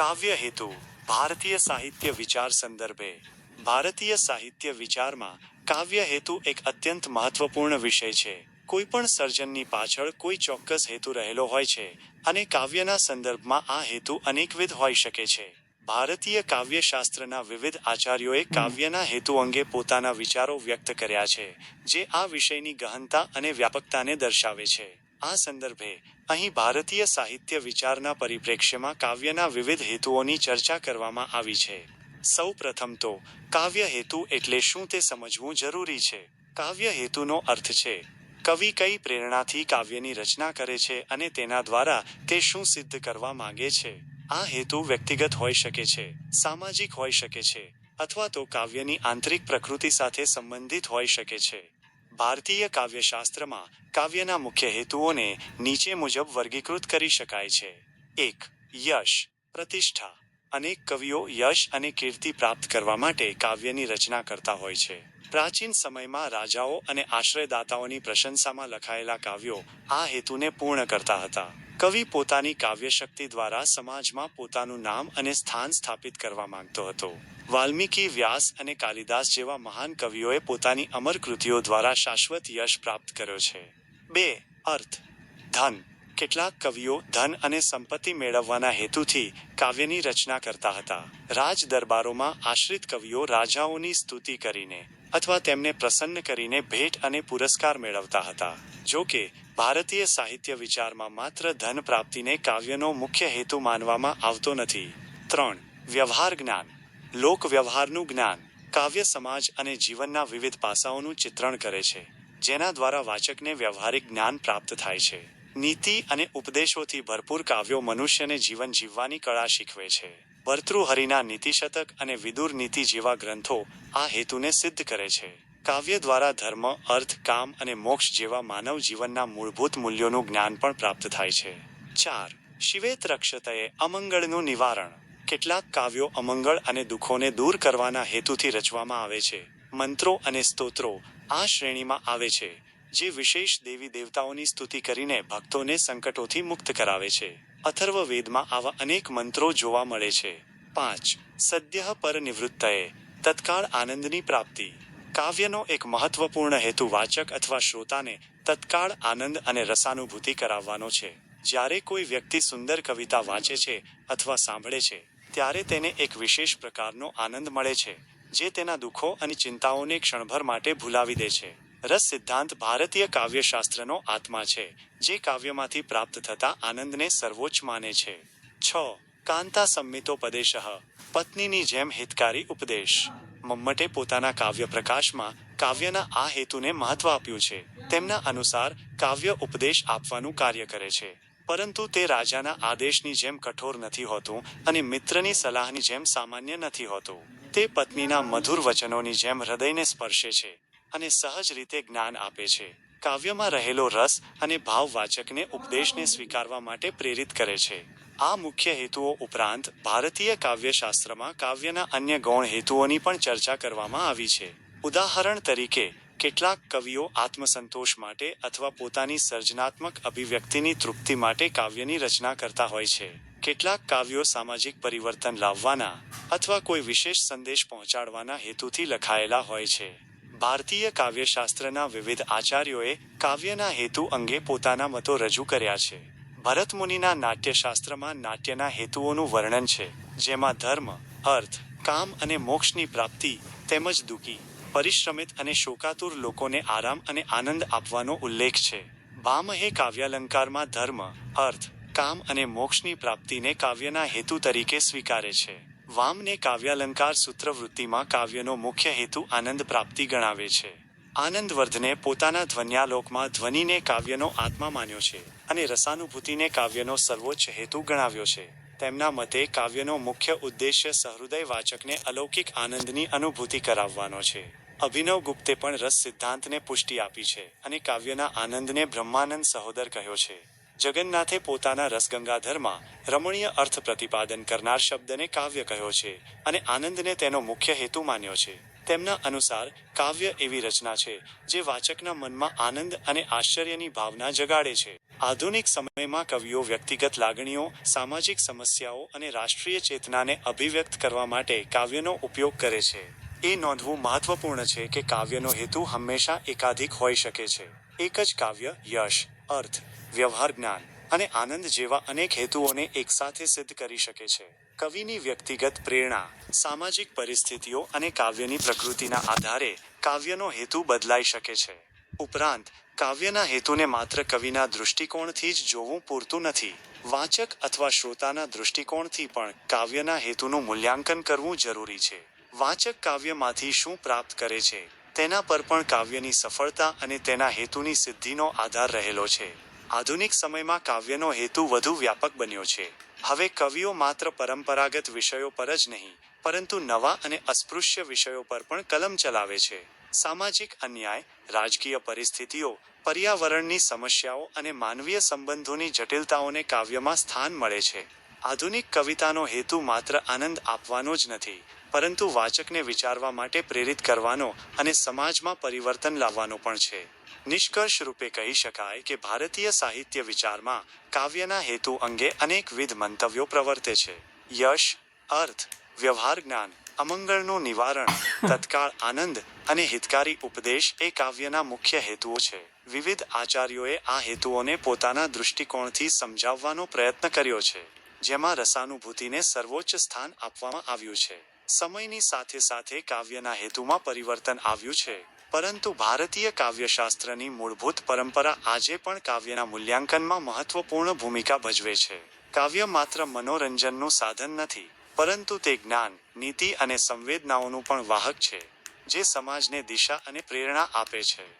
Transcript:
કાવ્ય હેતુ ભારતીય સાહિત્ય વિચાર સંદર્ભે. ભારતીય સાહિત્ય વિચારમાં કાવ્ય હેતુ એક અત્યંત મહત્વપૂર્ણ વિષય છે. કોઈ પણ સર્જનની પાછળ કોઈ ચોક્કસ હેતુ રહેલો હોય છે અને કાવ્યના સંદર્ભમાં આ હેતુ અનેકવિધ હોઈ શકે છે. ભારતીય કાવ્યશાસ્ત્રના વિવિધ આચાર્યોએ કાવ્યના હેતુ અંગે પોતાના વિચારો વ્યક્ત કર્યા છે, જે આ વિષયની ગહનતા અને વ્યાપકતાને દર્શાવે છે. આ સંદર્ભે અહીં ભારતીય સાહિત્ય વિચારના પરિપ્રેક્ષ્યમાં કાવ્યના વિવિધ હેતુઓની ચર્ચા કરવામાં આવી છે. સૌ પ્રથમ તો, કાવ્ય હેતુ એટલે શું તે સમજવું જરૂરી છે. કાવ્ય હેતુનો અર્થ છે, કવિ કઈ પ્રેરણાથી કાવ્યની રચના કરે છે અને તેના દ્વારા તે શું સિદ્ધ કરવા માંગે છે. આ હેતુ વ્યક્તિગત હોઈ શકે છે, સામાજિક હોઈ શકે છે, અથવા તો કાવ્યની આંતરિક પ્રકૃતિ સાથે સંબંધિત હોઈ શકે છે. ભારતીય કાવ્યશાસ્ત્રમાં કાવ્યના મુખ્ય હેતુઓને નીચે મુજબ વર્ગીકૃત કરી શકાય છે. એક, યશ, પ્રતિષ્ઠા અનેક કવિઓ યશ અને કીર્તિ પ્રાપ્ત કરવા માટે કાવ્યની રચના કરતા હોય છે. પ્રાચીન સમયમાં રાજાઓ અને આશ્રયદાતાઓની પ્રશંસામાં લખાયેલા કાવ્યો આ હેતુને પૂર્ણ કરતા હતા. કવિ પોતાની કાવ્ય શક્તિ દ્વારા સમાજમાં પોતાનું નામ અને સ્થાન સ્થાપિત કરવા માંગતો હતો. વાલ્મીકી વ્યાસ અને કાલિદાસ જેવા મહાન કવિઓએ પોતાની અમર કૃતિઓ દ્વારા શાશ્વત યશ પ્રાપ્ત કર્યો છે. બે, અર્થ. ધન. કેટલાક કવિઓ ધન અને સંપત્તિ મેળવવાના હેતુથી કાવ્યની રચના કરતા હતા. રાજ દરબારોમાં આશ્રિત કવિઓ રાજાઓની સ્તુતિ કરીને અથવા તેમને પ્રસન્ન કરીને ભેટ અને પુરસ્કાર મેળવતા હતા. જો કે, ભારતીય સાહિત્ય વિચારમાં માત્ર ધન પ્રાપ્તિને કાવ્યનો મુખ્ય હેતુ માનવામાં આવતો નથી. ત્રણ, વ્યવહાર જ્ઞાન. લોક વ્યવહારનું જ્ઞાન કાવ્ય સમાજ અને જીવનના વિવિધ પાસાઓનું ચિત્રણ કરે છે, જેના દ્વારા વાચકને વ્યવહારિક જ્ઞાન પ્રાપ્ત થાય છે. નીતિ અને ઉપદેશોથી ભરપૂર કાવ્યો મનુષ્યને જીવન જીવવાની કળા શીખવે છે. ભર્તૃહરિના નીતિશતક અને વિદુર નીતિ જેવા ગ્રંથો આ હેતુને સિદ્ધ કરે છે. કાવ્ય દ્વારા ધર્મ, અર્થ, કામ અને મોક્ષ જેવા માનવ જીવનના મૂળભૂત મૂલ્યોનું જ્ઞાન પણ પ્રાપ્ત થાય છે. ચાર. શિવેત રક્ષતએ અમંગળનું નિવારણ. કેટલાક કાવ્યો અમંગળ અને દુઃખોને દૂર કરવાના હેતુથી રચવામાં આવે છે. મંત્રો અને સ્તોત્રો આ શ્રેણીમાં આવે છે. જે વિશેષ દેવી દેવતાઓની સ્તુતિ કરીને ભક્તોને સંકટોથી મુક્ત કરાવે છે. અથર્વ વેદમાં આવા અનેક મંત્રો જોવા મળે છે. પાંચ. સદ્ય પર નિવૃત્તએ તત્કાળ આનંદની પ્રાપ્તિ. કાવ્યનો એક મહત્વપૂર્ણ હેતુ વાચક અથવા શ્રોતાને તત્કાળ આનંદ અને રસાનુભૂતિ કરાવવાનો છે. જ્યારે કોઈ વ્યક્તિ સુંદર કવિતા વાંચે છે અથવા સાંભળે છે, ત્યારે તેને એક વિશેષ પ્રકારનો આનંદ મળે છે, જે તેના દુઃખો અને ચિંતાઓને ક્ષણભર માટે ભૂલાવી દે છે. રસ સિદ્ધાંત ભારતીય કાવ્યશાસ્ત્રનો આત્મા છે, જે કાવ્યમાંથી પ્રાપ્ત થતા આનંદને સર્વોચ્ચ માને છે. છ. કાંતા સંમિતોપદેશ, પત્નીની જેમ હિતકારી ઉપદેશ. મમ્મટે પોતાના કાવ્ય પ્રકાશમાં કાવ્યના આ હેતુને મહત્વ આપ્યું છે. તેમના અનુસાર કાવ્ય ઉપદેશ આપવાનું કાર્ય કરે છે. પરંતુ તે રાજાના આદેશની જેમ કઠોર નથી હોતું અને મિત્રની સલાહની જેમ સામાન્ય નથી હોતું. તે પત્નીના મધુર વચનોની જેમ હૃદયને સ્પર્શે છે. અને સહજ રીતે જ્ઞાન આપે છે. કાવ્યમાં રહેલો રસ અને ભાવ વાચકને ઉપદેશને સ્વીકારવા માટે પ્રેરિત કરે છે. આ મુખ્ય હેતુઓ ઉપરાંત ભારતીય કાવ્યશાસ્ત્રમાં કાવ્યના અન્ય ગૌણ હેતુઓની પણ ચર્ચા કરવામાં આવી છે. ઉદાહરણ તરીકે, કેટલાક કવિઓ આત્મસંતોષ માટે અથવા પોતાની સર્જનાત્મક અભિવ્યક્તિની તૃપ્તિ માટે કાવ્યની રચના કરતા હોય છે. કેટલાક કાવ્યો સામાજિક પરિવર્તન લાવવાના અથવા કોઈ વિશેષ સંદેશ પહોંચાડવાના હેતુથી લખાયેલા હોય છે. ભારતીય કાવ્યશાસ્ત્રના વિવિધ આચાર્યોએ કાવ્યના હેતુ અંગે પોતાના મતો રજૂ કર્યા છે. ભરત મુનિના નાટ્યશાસ્ત્રમાં નાટ્યના હેતુઓનું વર્ણન છે, જેમાં ધર્મ, અર્થ, કામ અને મોક્ષની પ્રાપ્તિ, તેમજ દુઃખી, પરિશ્રમિત અને શોકાતુર લોકોને આરામ અને આનંદ આપવાનો ઉલ્લેખ છે. ભામહે કાવ્યાલંકારમાં ધર્મ, અર્થ, કામ અને મોક્ષની પ્રાપ્તિને કાવ્યના હેતુ તરીકે સ્વીકારે છે. વામને કાવ્યાલંકાર સૂત્રવૃત્તિમાં કાવ્યનો મુખ્ય હેતુ આનંદ પ્રાપ્તિ ગણાવે છે. આનંદવર્ધને પોતાના ધ્વન્યાલોકમાં ધ્વનિને કાવ્યનો આત્મા માન્યો છે અને રસાનુભૂતિને કાવ્યનો સર્વોચ્ચ હેતુ ગણાવ્યો છે. તેમના મતે કાવ્યનો મુખ્ય ઉદ્દેશ્ય સહૃદય વાચકને અલૌકિક આનંદની અનુભૂતિ કરાવવાનો છે. અભિનવ ગુપ્તે પણ રસ સિદ્ધાંતને પુષ્ટિ આપી છે અને કાવ્યના આનંદને બ્રહ્માનંદ સહોદર કહ્યો છે. જગન્નાથે પોતાના રસગંગાધરમાં રમણીય અર્થ પ્રતિપાદન કરનાર શબ્દને કાવ્ય કહ્યો છે અને આનંદને તેનો મુખ્ય હેતુ માન્યો છે. તેમના અનુસાર કાવ્ય એવી રચના છે જે વાચકના મનમાં આનંદ અને આશ્ચર્યની ભાવના જગાડે છે. આધુનિક સમયમાં કવિઓ વ્યક્તિગત લાગણીઓ, સામાજિક સમસ્યાઓ અને રાષ્ટ્રીય ચેતનાને અભિવ્યક્ત કરવા માટે કાવ્યનો ઉપયોગ કરે છે. એ નોંધવું મહત્વપૂર્ણ છે કે કાવ્યનો હેતુ હંમેશા એકાધિક હોઈ શકે છે. એક જ કાવ્ય, યશ, અર્થ, વ્યવહાર, જ્ઞાન અને આનંદ જેવા અનેક હેતુઓને એકસાથે સિદ્ધ કરી શકે છે. કવિની વ્યક્તિગત પ્રેરણા, સામાજિક પરિસ્થિતિઓ અને કાવ્યની પ્રકૃતિના આધારે કાવ્યનો હેતુ બદલાઈ શકે છે. ઉપરાંત, કાવ્યના હેતુને માત્ર કવિના દૃષ્ટિકોણથી જ જોવું પૂરતું નથી. વાચક અથવા શ્રોતાના દૃષ્ટિકોણથી પણ કાવ્યના હેતુનું મૂલ્યાંકન કરવું જરૂરી છે. વાચક કાવ્યમાંથી શું પ્રાપ્ત કરે છે? તેના પર પણ કાવ્યની સફળતા અને તેના હેતુની સિદ્ધિનો આધાર રહેલો છે. આધુનિક સમયમાં કાવ્યનો હેતુ વધુ વ્યાપક બન્યો છે. હવે કવિઓ માત્ર પરંપરાગત વિષયો પર જ નહીં, પરંતુ નવા અને અસ્પૃશ્ય વિષયો પર પણ કલમ ચલાવે છે. સામાજિક અન્યાય, રાજકીય પરિસ્થિતિઓ, પર્યાવરણની સમસ્યાઓ અને માનવીય સંબંધોની જટિલતાઓને કાવ્યમાં સ્થાન મળે છે. આધુનિક કવિતાનો હેતુ માત્ર આનંદ આપવાનો જ નથી પરંતુ વાચકને વિચારવા માટે પ્રેરિત કરવાનો અને સમાજમાં પરિવર્તન લાવવાનો પણ છે. નિષ્કર્ષ રૂપે કહી શકાય કે ભારતીય સાહિત્ય વિચારમાં કાવ્યના હેતુ અંગે અનેકવિધ મંતવ્યો પ્રવર્તે છે. યશ અર્થ વ્યવહાર જ્ઞાન અમંગળનું નિવારણ તત્કાળ આનંદ અને હિતકારી ઉપદેશ એ કાવ્યના મુખ્ય હેતુઓ છે. વિવિધ આચાર્યોએ આ હેતુઓને પોતાના દૃષ્ટિકોણથી સમજાવવાનો પ્રયત્ન કર્યો છે જેમાં રસાનુભૂતિને સર્વોચ્ચ સ્થાન આપવામાં આવ્યું છે. સમયની સાથે સાથે કાવ્યના હેતુમાં પરિવર્તન આવ્યું છે. પરંતુ ભારતીય કાવ્યશાસ્ત્રની મૂળભૂત પરંપરા આજે પણ કાવ્યના મૂલ્યાંકનમાં મહત્વપૂર્ણ ભૂમિકા ભજવે છે. કાવ્ય માત્ર મનોરંજનનું સાધન નથી, પરંતુ તે જ્ઞાન, નીતિ અને સંવેદનાઓનું પણ વાહક છે, જે સમાજને દિશા અને પ્રેરણા આપે છે.